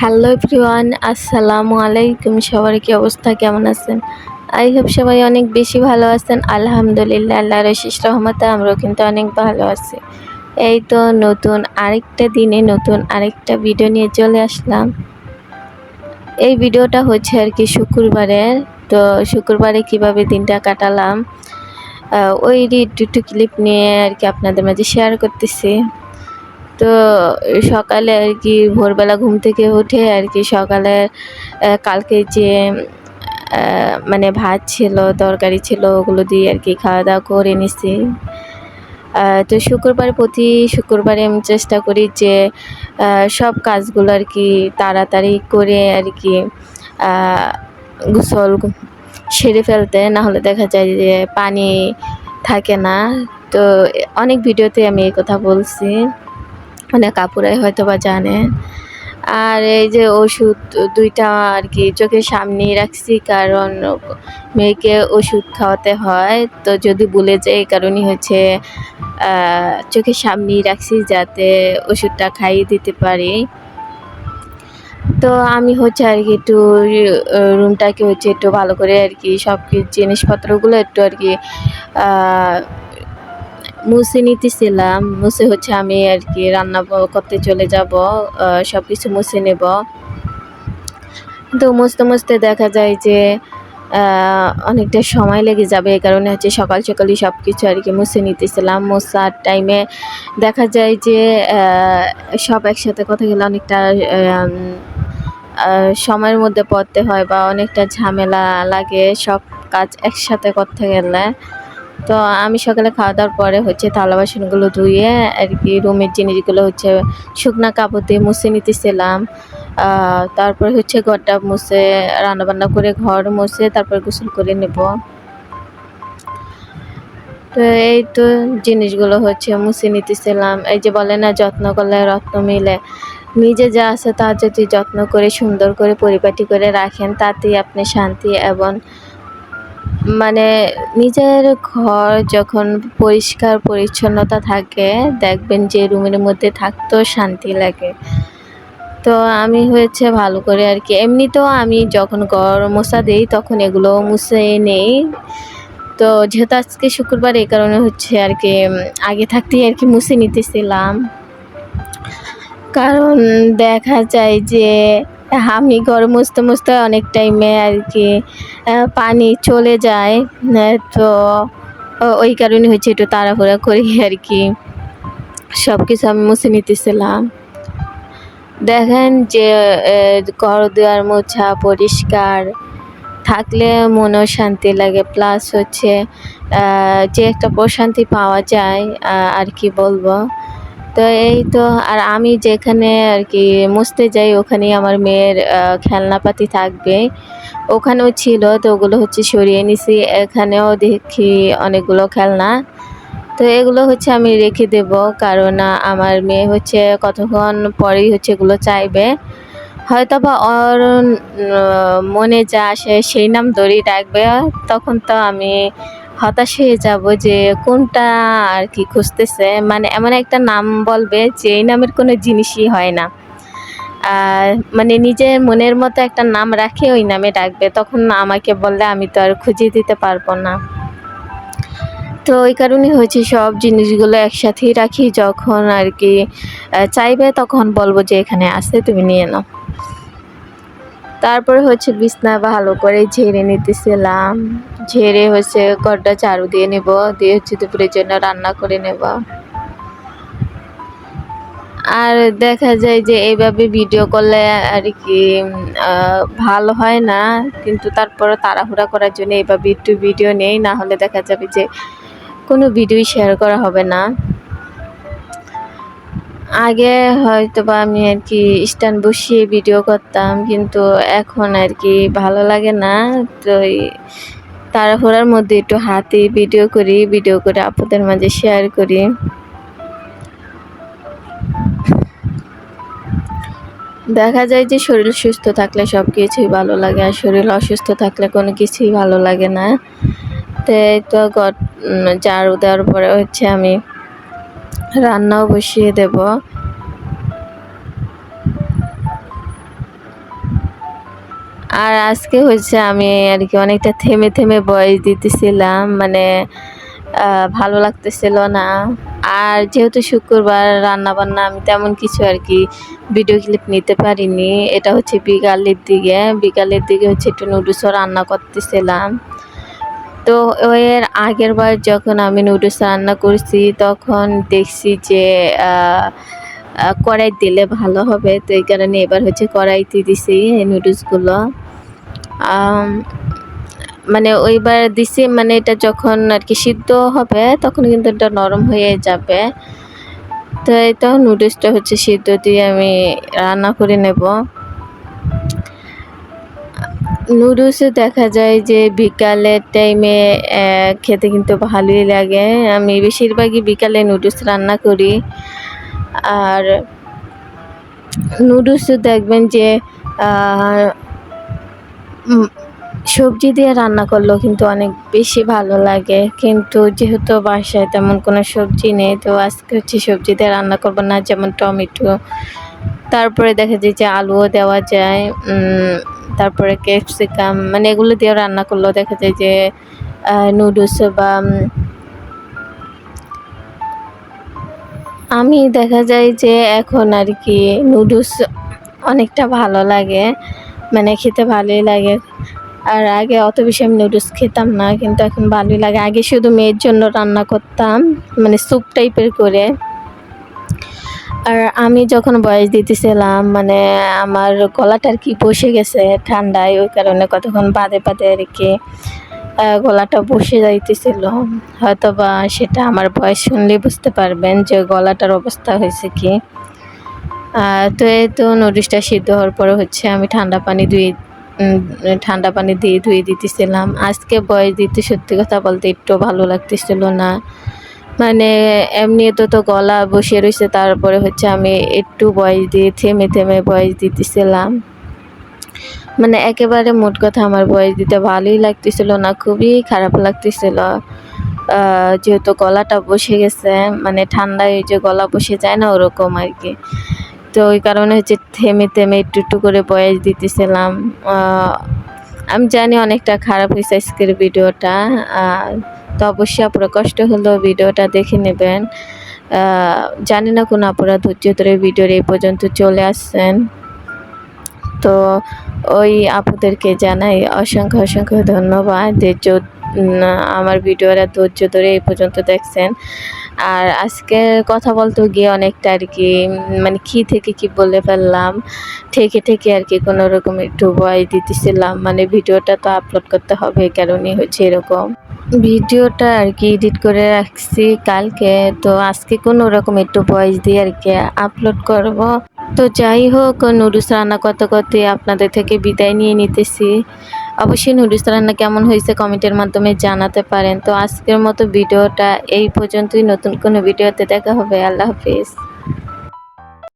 Hello everyone আসসালামু আলাইকুম সবার কি অবস্থা? কেমন আছেন? আই হোপ সবাই অনেক বেশি ভালো আছেন। আলহামদুলিল্লাহ আল্লাহ রশিস রহমতে আমরাও কিন্তু অনেক ভালো আছি। এই তো নতুন আরেকটা দিনে নতুন আরেকটা ভিডিও নিয়ে চলে আসলাম। এই ভিডিওটা হচ্ছে আর কি শুক্রবারের। তো শুক্রবারে কীভাবে দিনটা কাটালাম ওই দুটো ক্লিপ নিয়ে আর কি আপনাদের মাঝে শেয়ার করতেছি। তো সকালে আর কি ভোরবেলা ঘুম থেকে উঠে আর কি সকালে কালকে যে মানে ভাত ছিল, তরকারি ছিল, ওগুলো দিয়ে আর কি খাওয়া দাওয়া করে নিছি। তো শুক্রবার প্রতি শুক্রবারে আমি চেষ্টা করি যে সব কাজগুলো আর কি তাড়াতাড়ি করে আর কি গোসল সেরে ফেলতে, না হলে দেখা যায় যে পানি থাকে না। তো অনেক ভিডিওতে আমি এই কথা বলছি। অনেক কাপুরাই হয়তো বা জানে। আর এই যে ওষুধ দুইটা আর কি চোখের সামনেই রাখছি, কারণ মেয়েকে ওষুধ খাওয়াতে হয়। তো যদি ভুলে যায় এই কারণেই হচ্ছে চোখের সামনেই রাখছি যাতে ওষুধটা খাইয়ে দিতে পারি। তো আমি হচ্ছে আর কি একটু রুমটাকে হচ্ছে একটু ভালো করে আর কি সব জিনিসপত্রগুলো একটু আর কি মুছে নিতেছিলাম। মুছে হচ্ছে আমি আর কি রান্না করতে চলে যাব সব কিছু মুছে নেব। তো মুছতে মুছতে দেখা যায় যে অনেকটা সময় লেগে যাবে। এই কারণে হচ্ছে সকাল সকালই সব কিছু আর কি মুছে নিতেছিলাম। মোছার টাইমে দেখা যায় যে সব একসাথে কথা গেলে অনেকটা সময়ের মধ্যে পড়তে হয় বা অনেকটা ঝামেলা লাগে সব কাজ একসাথে করতে গেলে। তো আমি সকালে খাওয়া দাওয়ার পরে হচ্ছে থালা বাসনগুলো ধুয়ে আর কি রুমের জিনিসগুলো হচ্ছে শুকনা কাপড় দিয়ে মুছে নিতেছিলাম। তারপর হচ্ছে ঘরটা মুছে, রান্নাবান্না করে ঘর মুছে তারপর গোসল করে নেব। তো এই তো জিনিসগুলো হচ্ছে মুছে নিতেছিলাম। এই যে বলে না, যত্ন করলে রত্ন মিলে। নিজে যা আছে তা যদি যত্ন করে সুন্দর করে পরিপাটি করে রাখেন, তাতেই আপনি শান্তি এবং মানে নিজের ঘর যখন পরিষ্কার পরিচ্ছন্নতা থাকে, দেখবেন যে রুমের মধ্যে থাকতেও শান্তি লাগে। তো আমি হয়েছে ভালো করে আর কি, এমনিতেও আমি যখন ঘর মোছা দিই তখন এগুলো মুছে নেই। তো যেহেতু আজকে শুক্রবার, এই কারণে হচ্ছে আর কি আগে থাকতেই আর কি মুছে নিতেছিলাম। কারণ দেখা যায় যে আমি ঘর মুছতে মুছতে অনেক টাইমে আর কি পানি চলে যায় তো ওই কারণে হচ্ছে একটু তাড়াহুড়া করি আর কি। সব কিছু আমি মুছে নিতেছিলাম। দেখেন যে ঘর দুয়ার মোছা পরিষ্কার, থাকলে মনেও শান্তি লাগে প্লাস হচ্ছে যে একটা প্রশান্তি পাওয়া যায় আর কি বলব। তো এই তো, আর আমি যেখানে আর কি মুছতে যাই, ওখানেই আমার মেয়ের খেলনাপাতি থাকবে। ওখানেও ছিল, তো ওগুলো হচ্ছে সরিয়ে নিছি। এখানেও দেখি অনেকগুলো খেলনা। তো এগুলো হচ্ছে আমি রেখে দেব, কারণ আমার মেয়ে হচ্ছে কতক্ষণ পরেই হচ্ছে এগুলো চাইবে। হয়তো বা ওর মনে যা আসে, সেই নাম ধরেই ডাকবে, তখন তো আমি হতাশ হয়ে যাব যে কোনটা আর কি খুঁজতেছে। মানে এমন একটা নাম বলবে যে এই নামের কোনো জিনিসই হয় না। মানে নিজের মনের মতো একটা নাম রাখে ওই নামে ডাকবে, তখন আমাকে বললে আমি তো আর খুঁজে দিতে পারব না। তো ওই কারণে হয়েছে সব জিনিসগুলো একসাথেই রাখি, যখন আর কি চাইবে তখন বলব যে এখানে আছে, তুমি নিয়ে নাও। তারপরে হচ্ছে বিছনা ভালো করে ঝেড়ে নিতেছিলাম। ঝেড়ে হচ্ছে ঘরটা ঝাড়ু দিয়ে নেব, দিয়ে হচ্ছে দুপুরের জন্য রান্না করে নেব। আর দেখা যায় যে এইভাবে ভিডিও করলে আর কি ভালো হয় না, কিন্তু তারপরে তাড়াহুড়া করার জন্য এইভাবে একটু ভিডিও নেই, না হলে দেখা যাবে যে কোনো ভিডিও শেয়ার করা হবে না। আগে হয়তো বা আমি আর কি স্ট্যান্ড বসিয়ে ভিডিও করতাম, কিন্তু এখন আর কি ভালো লাগে না, তো তাড়াহুড়ার মধ্যে একটু হাতে ভিডিও করি ভিডিও করে আপনাদের মাঝে শেয়ার করি। দেখা যায় যে শরীর সুস্থ থাকলে সব কিছুই ভালো লাগে, আর শরীর অসুস্থ থাকলে কোনো কিছুই ভালো লাগে না। তো তো ঝাড়ু দেওয়ার পরে হচ্ছে আমি রান্নাও বসিয়ে দেব। আর আজকে হচ্ছে আমি আর কি অনেকটা থেমে থেমে বয়স দিতেছিলাম মানে ভালো লাগতেছিল না। আর যেহেতু শুক্রবার রান্না বান্না আমি তেমন কিছু আর কি ভিডিও ক্লিপ নিতে পারিনি। এটা হচ্ছে বিকালের দিকে। বিকালের দিকে হচ্ছে একটু নুডলসও রান্না করতেছিলাম। তো এর আগের বার যখন আমি নুডলস রান্না করছি, তখন দেখছি যে কড়াই দিলে ভালো হবে। তো এই কারণে এবার হচ্ছে কড়াইতে দিছি নুডলসগুলো মানে ওইবার দিছি মানে এটা যখন আর কি সিদ্ধ হবে, তখন কিন্তু এটা নরম হয়ে যাবে। তো তো নুডলসটা হচ্ছে সিদ্ধ দিয়ে আমি রান্না করে নেব। নুডলসে দেখা যায় যে বিকালের টাইমে খেতে কিন্তু ভালোই লাগে। আমি বেশিরভাগই বিকালে নুডলস রান্না করি। আর নুডলসে দেখবেন যে সবজি দিয়ে রান্না করলেও কিন্তু অনেক বেশি ভালো লাগে। কিন্তু যেহেতু বাসায় তেমন কোনো সবজি নেই, তো আজকে হচ্ছে সবজি দিয়ে রান্না করব না, যেমন টমেটো। তারপরে দেখা যায় যে আলুও দেওয়া যায় তারপরে ক্যাপসিকাম মানে এগুলো দিয়ে রান্না করলেও দেখা যায় যে নুডলস বা আমি দেখা যায় যে এখন আর কি নুডলস অনেকটা ভালো লাগে। মানে খেতে ভালোই লাগে। আর আগে অত বেশি আমি নুডলস খেতাম না, কিন্তু এখন ভালোই লাগে। আগে শুধু মেয়ের জন্য রান্না করতাম মানে স্যুপ টাইপের করে। আর আমি যখন বয়স দিতেছিলাম মানে আমার গলাটা আর কি বসে গেছে ঠান্ডায়, ওই কারণে কতক্ষণ বাদে বাদে আর কি গলাটা বসে যাইতেছিল। হয়তো বা সেটা আমার বয়স শুনলেই বুঝতে পারবেন যে গলাটার অবস্থা হয়েছে কি। তো এই তো নুডলসটা সিদ্ধ হওয়ার পরে হচ্ছে আমি ঠান্ডা পানি ধুয়ে ঠান্ডা পানি দিয়ে ধুয়ে দিতেছিলাম। আজকে বয়স দিতে সত্যি কথা বলতে একটু ভালো লাগতেছিল না। মানে এমনি তো তো গলা বসে রয়েছে তারপরে হচ্ছে আমি একটু বয়স দিয়ে থেমে থেমে বয়স দিতেছিলাম। মানে একেবারে মোট কথা আমার বয়স দিতে ভালোই লাগতেছিল না, খুবই খারাপ লাগতেছিল। যেহেতু গলাটা বসে গেছে মানে ঠান্ডায় যে গলা বসে যায় না ওরকম আর কি। তো ওই কারণে হচ্ছে থেমে থেমে একটু একটু করে বয়স দিতেছিলাম। আমি জানি অনেকটা খারাপ হয়েছে আজকের ভিডিওটা। তো অবশ্যই আপনারা কষ্ট হলেও ভিডিওটা দেখে নেবেন। জানি না কোন আপনারা ধৈর্য ধরে ভিডিওর এই পর্যন্ত চলে আসছেন। তো ওই আপুদেরকে জানাই অসংখ্য অসংখ্য ধন্যবাদ। যে আমার ভিডিওরা ধৈর্য ধরে এই পর্যন্ত দেখছেন। আর আজকে কথা বলতে গিয়ে অনেকটা আর কি মানে কি থেকে কি বলে ফেললাম, ঠেকে ঠেকে আর কি কোনো রকম একটু ভয় দিতেছিলাম। মানে ভিডিওটা তো আপলোড করতে হবে কারণই হচ্ছে এরকম। ভিডিওটা আর কি এডিট করে রাখছি কালকে, তো আজকে কোনো রকম একটু ভয়েস দিয়ে আর কি আপলোড করব। তো যাই হোক নুডলস রান্না করতে করতে আপনাদের থেকে বিদায় নিয়ে নিতেছি। অবশ্যই নুডলস রান্না কেমন হয়েছে কমেন্টের মাধ্যমে জানাতে পারেন। তো আজকের মতো ভিডিওটা এই পর্যন্তই। নতুন কোনো ভিডিওতে দেখা হবে। আল্লাহ হাফিজ।